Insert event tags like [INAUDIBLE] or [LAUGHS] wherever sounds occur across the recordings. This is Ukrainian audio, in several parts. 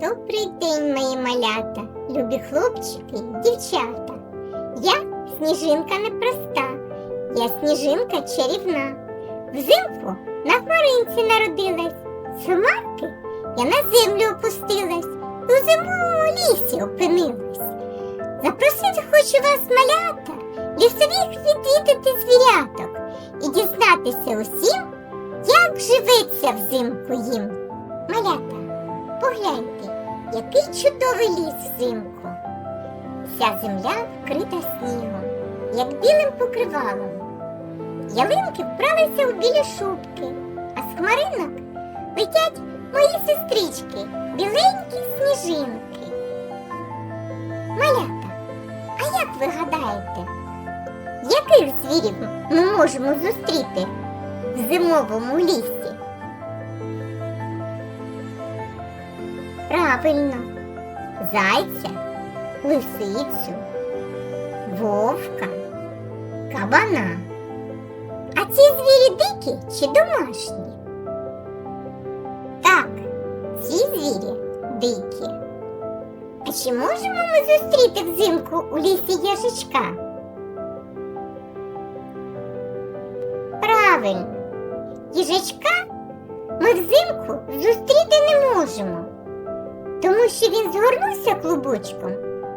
Добрий день, мої малята, любі хлопчики дівчата. Я сніжинка непроста, я сніжинка чарівна. Взимку на хмаринці народилась, з хмарки я на землю опустилась, у зимовому лісі опинилась. Запросити хочу вас, малята, лісових відвідати звіряток і дізнатися усім, як живеться взимку їм. Малята, погляньте, який чудовий ліс взимку. Вся земля вкрита снігом, як білим покривалом. Ялинки вбралися у білі шубки, а з хмаринок летять мої сестрички, біленькі сніжинки. Малята, а як ви гадаєте, яких звірів ми можемо зустріти в зимовому лісі? Правильно, зайця, лисицю, вовка, кабана. А ці звірі дикі чи домашні? Так, ці звірі дикі. А чи можемо ми зустріти взимку у лісі їжачка? Правильно, їжачка ми взимку зустріти не можемо, тому що він згорнувся клубочком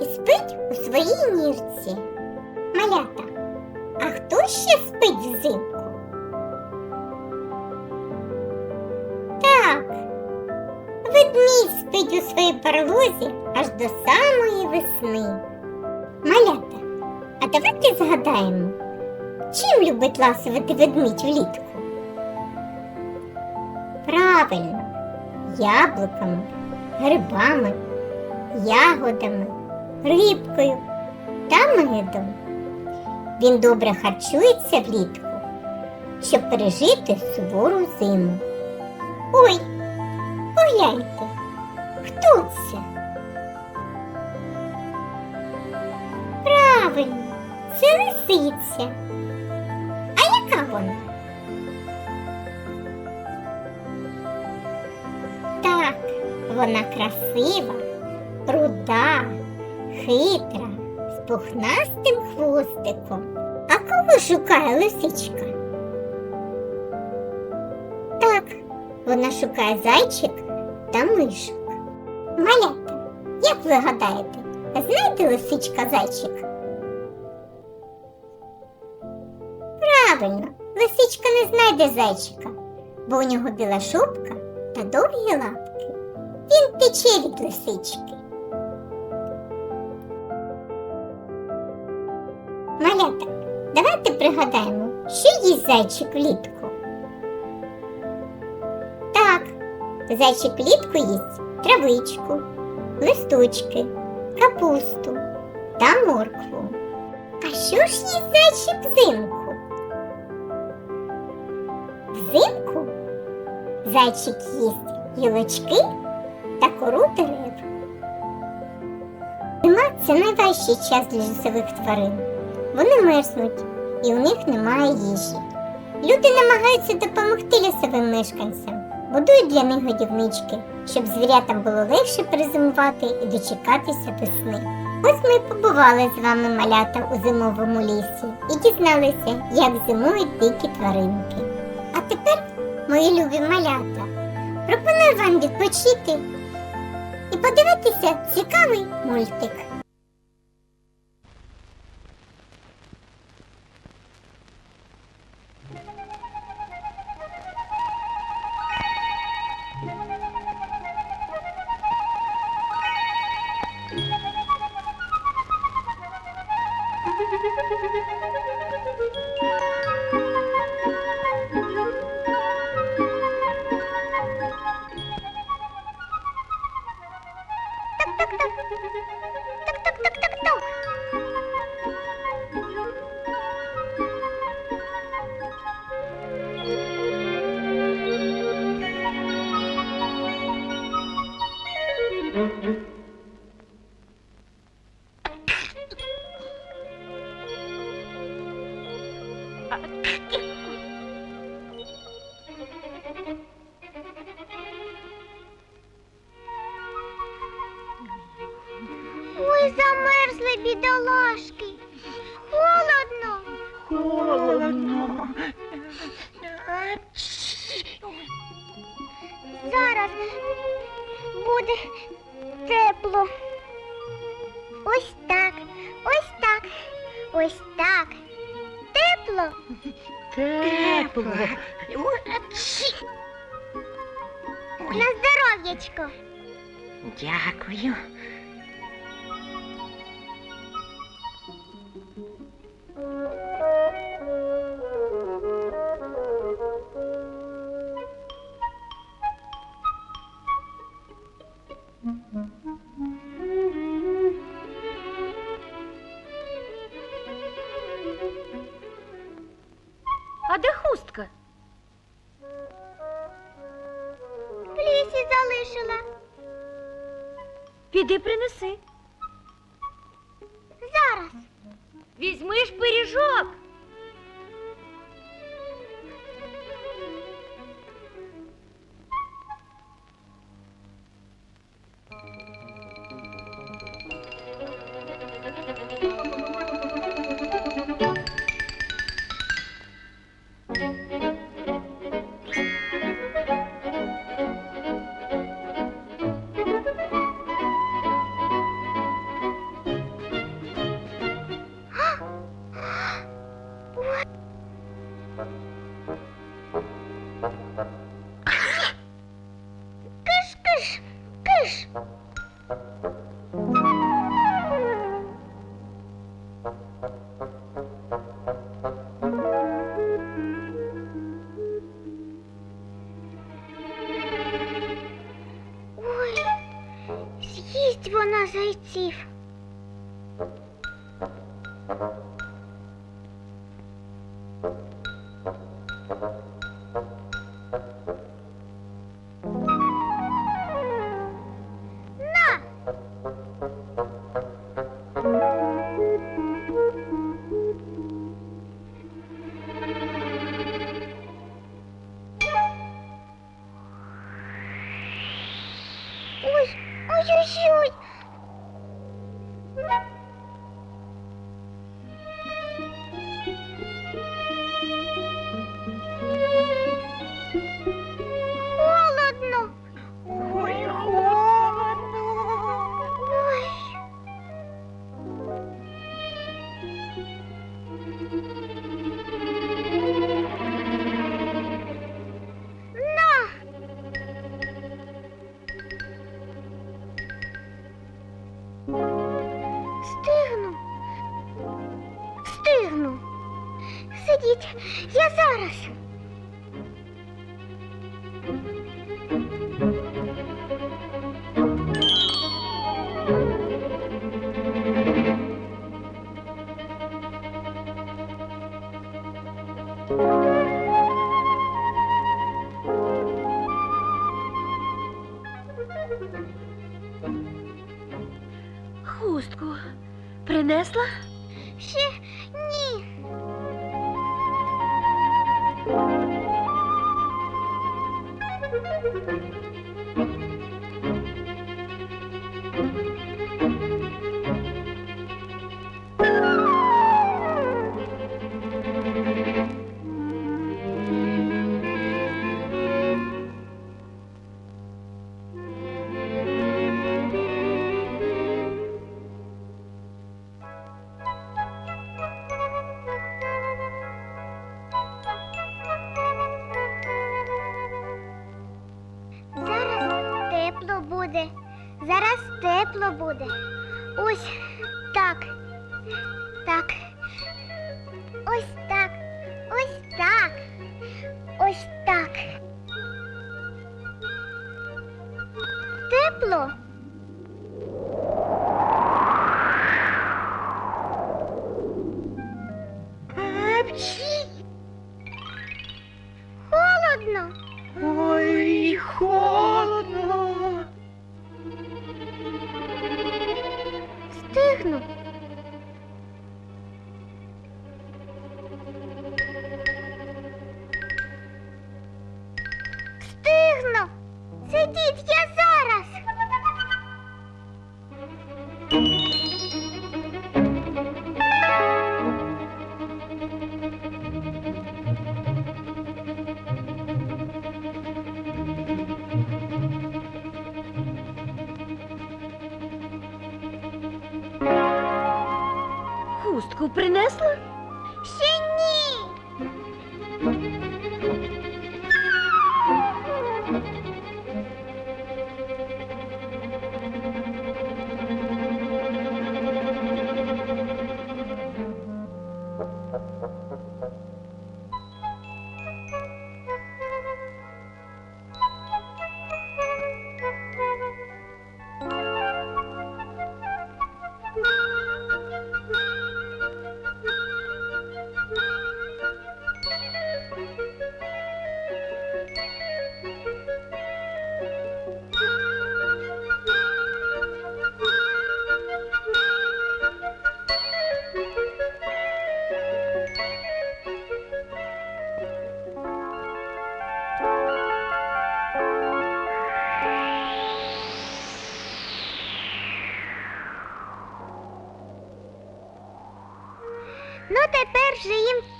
і спить у своїй нірці. Малята, а хто ще спить взимку? Так, ведмідь спить у своїй барлозі аж до самої весни. Малята, а давайте згадаємо, чим любить ласувати ведмідь влітку? Правильно, яблуками, грибами, ягодами, рибкою та медом. Він добре харчується влітку, щоб пережити сувору зиму. Ой, погляньте, хто це? Правильно, це лисиця. А яка вона? Так, вона красива, руда, хитра, з пухнастим хвостиком. А кого шукає лисичка? Так, вона шукає зайчик та мишок. Малята, як ви гадаєте, знаєте лисичка зайчик? Правильно, лисичка не знайде зайчика, бо у нього біла шубка та довгі лапки. Він тече від лисички. Малята, давайте пригадаємо, що їсть зайчик влітку. Так, зайчик влітку їсть травичку, листочки, капусту та моркву. А що ж їсть зайчик взимку? Взимку зайчик їсть гілочки та кору дерев. Зима – це найважчий час для лісових тварин. Вони мерзнуть і у них немає їжі. Люди намагаються допомогти лісовим мешканцям, будують для них годівнички, щоб звірятам було легше перезимувати і дочекатися весни. Ось ми побували з вами малята у зимовому лісі і дізналися, як зимують дикі тваринки. А тепер, мої любі малята, пропоную вам відпочити і подивитися цікавий мультик. [LAUGHS] Ой, замерзли бідолашки. Холодно. Холодно. Зараз буде тепло. Ось так, ось так, ось так. Тепло. Тепло. На здоров'ячко. Дякую. Зараз. Візьми ж пиріжок. safe. Thank you. Зараз тепло буде. Ось так.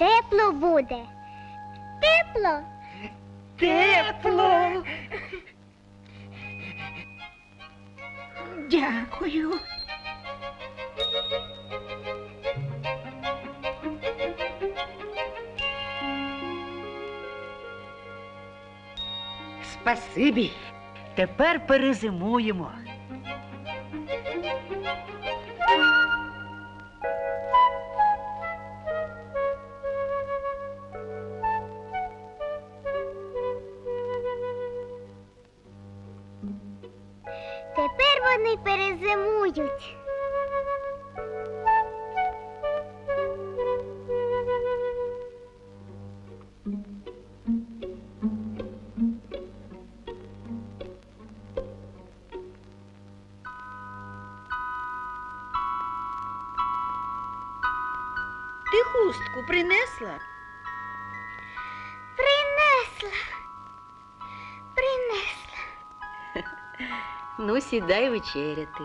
Тепло буде. Тепло. Тепло. Дякую. Спасибі. Тепер перезимуємо. Вони перезимують. Ти хустку принесла? Принесла. Ну, сідай вечеряти.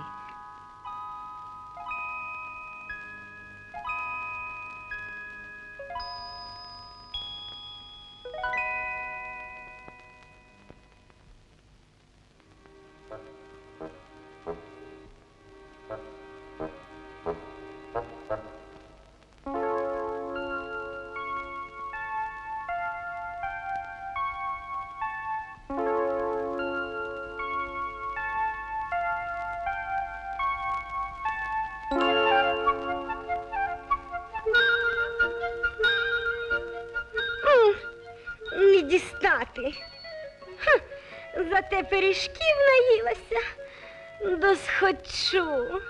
Дістати. Ха, зате пиріжків наїлася. Досхочу.